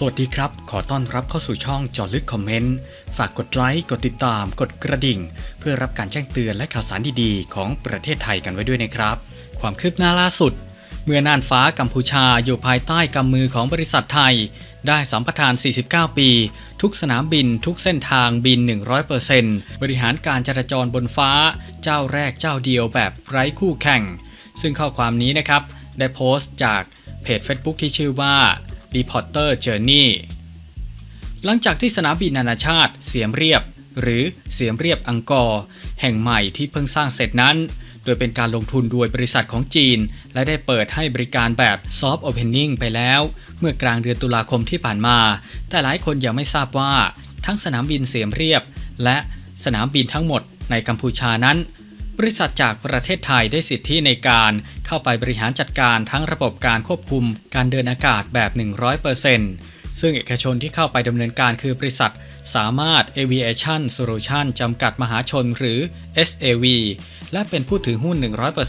สวัสดีครับ ขอต้อนรับเข้าสู่ช่องจอลึกคอมเมนต์ ฝากกดไลค์ กดติดตาม กดกระดิ่ง เพื่อรับการแจ้งเตือนและข่าวสารดีๆ ของประเทศไทยกันไว้ด้วยนะครับ ความคืบหน้าล่าสุด เมื่อน่านฟ้ากัมพูชาอยู่ภายใต้กำมือของบริษัทไทย ได้สัมปทาน 49 ปี ทุกสนามบินทุกเส้นทางบิน 100%บริหารการจราจรบนฟ้า เจ้าแรกเจ้าเดียวแบบไร้คู่แข่ง ซึ่งข้อความนี้นะครับได้โพสต์จากเพจ Facebook ที่ชื่อว่า Reporter Journey หลังจากที่สนามบินนานาชาติเสียมเรียบ หรือเสียมเรียบอังกอร์ แห่งใหม่ที่เพิ่งสร้างเสร็จนั้น โดยเป็นการลงทุนโดยบริษัทของจีน และได้เปิดให้บริการแบบ Soft Opening ไปแล้ว เมื่อกลางเดือนตุลาคมที่ผ่านมา แต่หลายคนยังไม่ทราบว่า ทั้งสนามบินเสียมเรียบ และสนามบินทั้งหมดในกัมพูชานั้น บริษัทจากประเทศไทยได้สิทธิในการเข้าไปบริหารจัดการทั้งระบบการควบคุมการเดินอากาศแบบ 100%ซึ่งเอกชนที่เข้าไปดำเนินการคือบริษัท สามารถ Aviation Solution จำกัดมหาชนหรือ SAV และเป็นผู้ถือหุ้น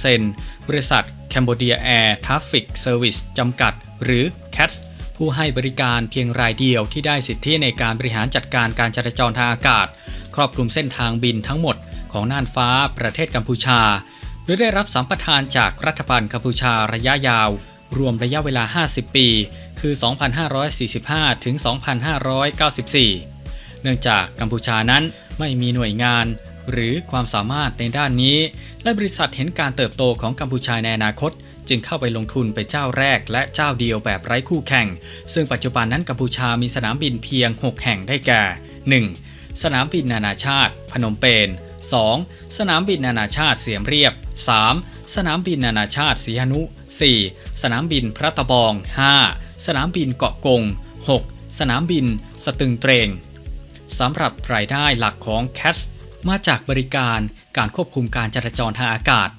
100%บริษัท Cambodia Air Traffic Service จำกัด หรือ CATS ผู้ให้บริการเพียงรายเดียวที่ได้สิทธิในการบริหารจัดการการจราจรทางอากาศ ครอบคลุมเส้นทางบินทั้งหมดของน่านฟ้าประเทศกัมพูชา โดยได้รับสัมปทานจากรัฐบาลกัมพูชาระยะยาว รวมระยะเวลา 50 ปี คือ 2545 ถึง 2594 เนื่องจากกัมพูชานั้นไม่มีหน่วยงานหรือความสามารถในด้านนี้ และบริษัทเห็นการเติบโตของกัมพูชาในอนาคต จึงเข้าไปลงทุนเป็นเจ้าแรกและเจ้าเดียวแบบไร้คู่แข่ง ซึ่งปัจจุบันนั้นกัมพูชามีสนามบินเพียง 6 แห่งได้แก่ 1. สนามบินนานาชาติ พนมเปญ 2. สนามบินนานาชาติเสียมเรียบ 3. สนามบินนานาชาติสีหนุ 4. สนามบินพระตะบอง 5. สนามบินเกาะกง 6. สนามบินสตึงเตรงสำหรับรายได้หลักของ CATS มาจากบริการการควบคุมการจราจรทางอากาศ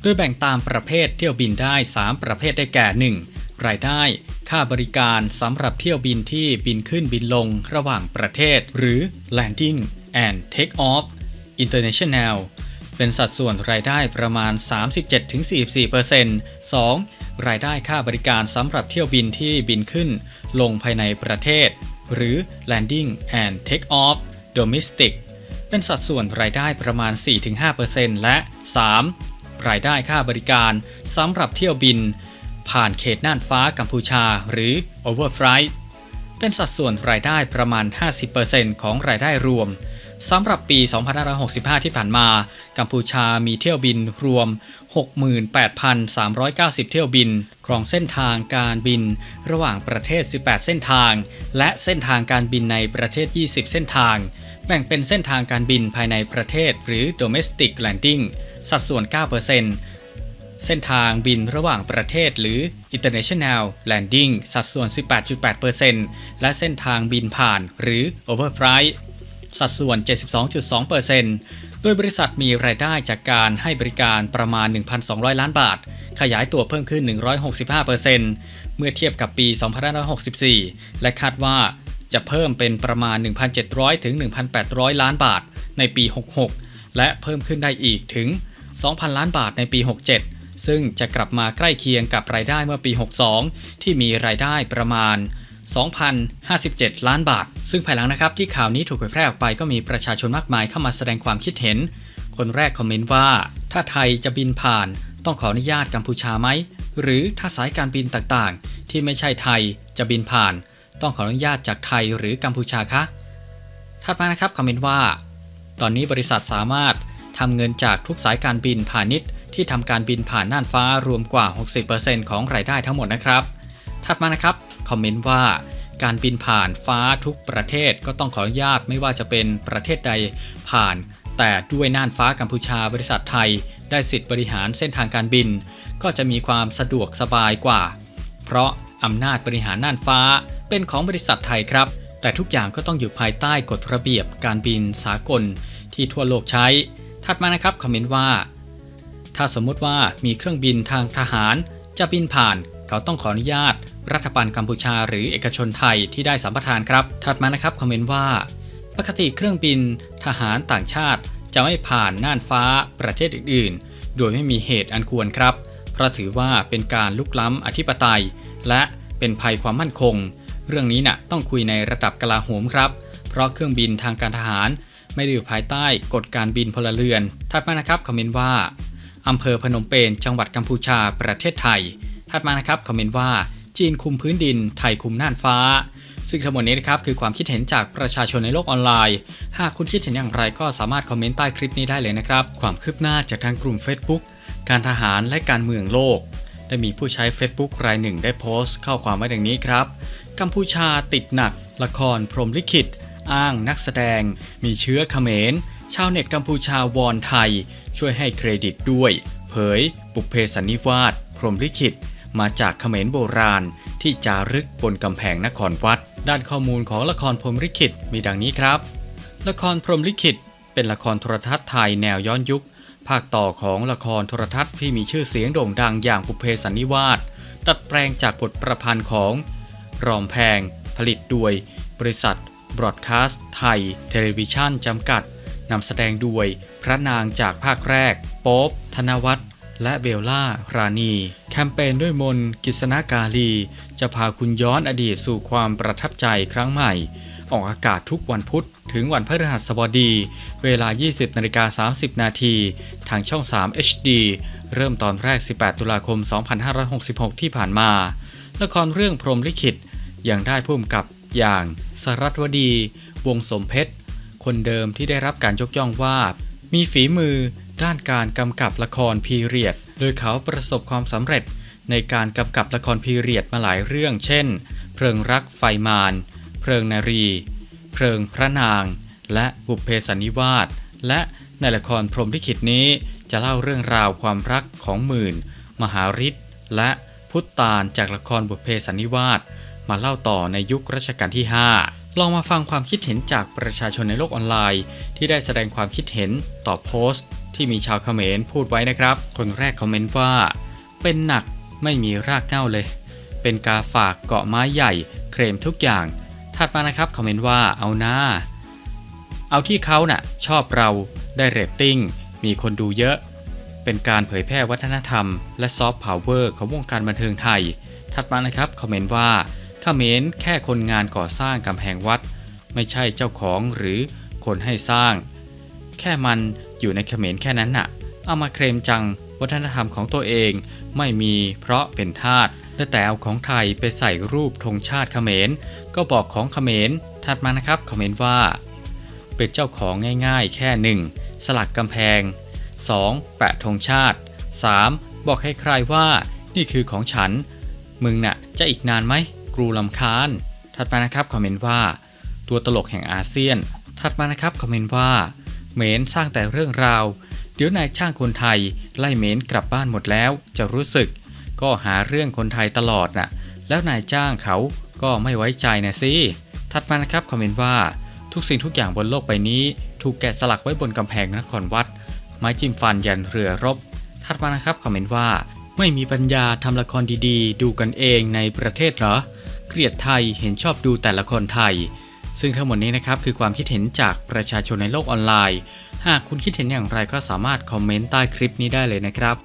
โดยแบ่งตามประเภทเที่ยวบินได้ 3 ประเภทได้แก่ 1. รายได้ ค่าบริการสำหรับเที่ยวบินที่บินขึ้นบินลงระหว่างประเทศ หรือ landing and take off international เป็นสัดส่วนรายได้ประมาณ 37-44% 2. รายได้ค่าบริการสำหรับเที่ยวบินที่บินขึ้น ลงภายในประเทศ หรือ landing and take off domestic เป็นสัดส่วนรายได้ประมาณ 4-5%และ 3. รายได้ค่าบริการสำหรับเที่ยวบิน ผ่านเขตน่านฟ้ากัมพูชาหรือ overflight เป็นสัดส่วนรายได้ประมาณ 50%ของรายได้รวมสำหรับปี 2565 ที่ผ่านมา กัมพูชามีเที่ยวบินรวม 68,390 เที่ยวบิน ครองเส้นทางการบินระหว่างประเทศ 18 เส้นทาง และเส้นทางการบินในประเทศ 20 เส้นทาง แบ่งเป็นเส้นทางการบินภายในประเทศหรือ domestic landing สัดส่วน 9% เส้นทางบินระหว่างประเทศหรือ international landing สัดส่วน 18.8%และเส้นทางบินผ่านหรือ overflight สัดส่วน 72.2%โดยบริษัทมีรายได้จากการให้บริการประมาณ 1,200 ล้านบาท ขยายตัวเพิ่มขึ้น 165%เมื่อเทียบกับปี 2564 และคาดว่าจะเพิ่มเป็นประมาณ 1,700 ถึง 1,800 ล้านบาทในปี 66 และเพิ่มขึ้นได้อีกถึง 2,000 ล้านบาทในปี 67 ซึ่งจะกลับมาใกล้เคียงกับรายได้เมื่อปี 62 ที่มีรายได้ประมาณ 2,057 ล้านบาท ซึ่งภายหลังนะครับที่ข่าวนี้ถูกเผยแพร่ออกไปก็มีประชาชนมากมายเข้ามาแสดงความคิดเห็น คนแรกคอมเมนต์ว่า ถ้าไทยจะบินผ่านต้องขออนุญาตกัมพูชาไหม หรือถ้าสายการบินต่างๆ ที่ไม่ใช่ไทยจะบินผ่าน ต้องขออนุญาตจากไทยหรือกัมพูชาคะถัดมานะครับคอมเมนต์ว่า ตอนนี้บริษัทสามารถทำเงินจากทุกสายการบินพาณิชย์ ที่ทำการบินผ่านน่านฟ้ารวมกว่า 60%ของรายได้ทั้งหมดนะครับ ถัดมานะครับ คอมเมนต์ว่าการบินผ่านฟ้าทุกประเทศก็ต้องขออนุญาตไม่ว่าจะเป็นประเทศใดผ่าน แต่ด้วยน่านฟ้ากัมพูชาบริษัทไทย ได้สิทธิ์บริหารเส้นทางการบิน ก็จะมีความสะดวกสบายกว่า เพราะอำนาจบริหารน่านฟ้าเป็นของบริษัทไทยครับ แต่ทุกอย่างก็ต้องอยู่ภายใต้กฎระเบียบการบินสากลที่ทั่วโลกใช้ ถัดมานะครับคอมเมนต์ว่า ถ้าสมมุติว่ามีเครื่องบินทางทหาร จะบินผ่าน เขาต้องขออนุญาต รัฐบาลกัมพูชาหรือเอกชนไทยที่ได้สัมปทานครับ ถัดมานะครับคอมเมนต์ว่า ปกติเครื่องบินทหารต่างชาติ จะไม่ผ่านน่านฟ้าประเทศอื่น ๆ โดยไม่มีเหตุอันควรครับ เพราะถือว่าเป็นการลุกล้ำอธิปไตย และเป็นภัยความมั่นคง เรื่องนี้น่ะต้องคุยในระดับกลาโหมครับ เพราะเครื่องบินทางการทหาร ไม่ได้อยู่ภายใต้กฎการบินพลเรือน ถัดมานะครับคอมเมนต์ว่า อำเภอพนมเปญจังหวัดกัมพูชาประเทศไทย ถัดมานะครับคอมเมนต์ว่าจีนคุมพื้นดิน ไทยคุมน่านฟ้า ซึ่งทั้งหมดนี้นะครับคือความคิดเห็นจากประชาชนในโลกออนไลน์ หากคุณคิดเห็นอย่างไรก็สามารถคอมเมนต์ใต้คลิปนี้ได้เลยนะครับ ความคืบหน้าจากทางกลุ่ม Facebook การทหารและการเมืองโลก ได้มีผู้ใช้ Facebook รายหนึ่งได้โพสต์ข้อความไว้ดังนี้ครับ กัมพูชาติดหนัก ละครพรมลิขิต อ้างนักแสดง มีเชื้อเขมร ชาวเน็ตกัมพูชาวอนไทย ช่วยให้เครดิตด้วย เผยบุเพสันนิวาสพรหมลิขิต มาจากเขมรโบราณ ที่จารึกบนกำแพงนครวัด ด้านข้อมูลของละครพรหมลิขิตมีดังนี้ครับ ละครพรหมลิขิต เป็นละครโทรทัศน์ไทยแนวย้อนยุค ภาคต่อของละครโทรทัศน์ที่มีชื่อเสียงโด่งดังอย่างบุเพสันนิวาสตัดแปลงจากบทประพันธ์ของรอมแพง ผลิตโดย บริษัทบรอดคาสต์ไทยเทเลวิชันจำกัด นำแสดงด้วยพระนางจากภาคแรก โป๊บธนวัฒน์และเบลล่ารานีแคมเปญด้วยมนกิษณกาลี จะพาคุณย้อนอดีตสู่ความประทับใจครั้งใหม่ ออกอากาศทุกวันพุธถึงวันพฤหัสบดี เวลา 20นาฬิกา30 นาทีทางช่อง 3 HD เริ่มตอนแรก 18 ตุลาคม 2566 ที่ผ่านมา ละครเรื่องพรมลิขิตยังได้พุ่มกับอย่างสรัตวดี วงสมเพชร คนเดิมที่ได้รับการยกย่องว่า มีฝีมือด้านการกำกับละครพีเรียด โดยเขาประสบความสำเร็จในการกำกับละครพีเรียดมาหลายเรื่อง เช่น เพลิงรักไฟมารเพลิงนารี เพลิงพระนาง และบุพเพสันนิวาส และในละครพรหมลิขิตนี้จะเล่าเรื่องราวความรักของหมื่น มหาฤทธิ์และพุทธานจากละครบุพเพสันนิวาสมาเล่าต่อในยุครัชกาลที่ 5 ลองมาฟังความคิดเห็นจากประชาชนในโลกออนไลน์ ที่ได้แสดงความคิดเห็นต่อโพสต์ ที่มีชาวเขมรพูดไว้นะครับ คนแรกคอมเมนต์ว่า เป็นหนักไม่มีรากเหง้าเลย เป็นกาฝากเกาะไม้ใหญ่ เคลมทุกอย่าง ถัดมานะครับคอมเมนต์ว่าเอาหน้า เอาที่เขาน่ะชอบเราได้เรตติ้งมีคนดูเยอะ เป็นการเผยแพร่วัฒนธรรม และซอฟต์พาวเวอร์ของวงการบันเทิงไทย ถัดมานะครับคอมเมนต์ว่า เขมรแค่คนงานก่อสร้างกำแพงวัด ไม่ใช่เจ้าของหรือคนให้สร้าง แค่มันอยู่ในเขมรแค่นั้นน่ะ เอามาเคลมจังวัฒนธรรมของตัวเองไม่มีเพราะเป็นทาสและแต่เอาของไทยไปใส่รูปธงชาติเขมร ก็บอกของเขมรถัดมานะครับคอมเมนต์ว่า เป็นเจ้าของง่ายๆ แค่ 1. สลักกำแพง 2. แปะธงชาติ 3. บอกให้ใครว่านี่คือของฉัน มึงน่ะจะอีกนานไหม รูลำคาญ ถัดมานะครับคอมเมนต์ว่า ตัวตลกแห่งอาเซียน ถัดมานะครับคอมเมนต์ว่าเหมนสร้างแต่เรื่องราว เดี๋ยวนายช่างคนไทย ไล่เหมนกลับบ้านหมดแล้ว จะรู้สึก ก็หาเรื่องคนไทยตลอดน่ะ แล้วนายจ้างเขาก็ไม่ไว้ใจนะสิ ถัดมานะครับคอมเมนต์ว่า ทุกสิ่งทุกอย่างบนโลกใบนี้ ถูกแกะสลักไว้บนกำแพงนครวัด ไม้จิ้มฟันยันเรือรบ ถัดมานะครับคอมเมนต์ว่า ไม่มีปัญญาทำละครดีๆ ดูกันเองในประเทศเหรอ เกลียดไทยเห็นชอบดูแต่ละคนไทย ซึ่งทั้งหมดนี้นะครับคือความคิดเห็นจากประชาชนในโลกออนไลน์ หากคุณคิดเห็นอย่างไรก็สามารถคอมเมนต์ใต้คลิปนี้ได้เลยนะครับ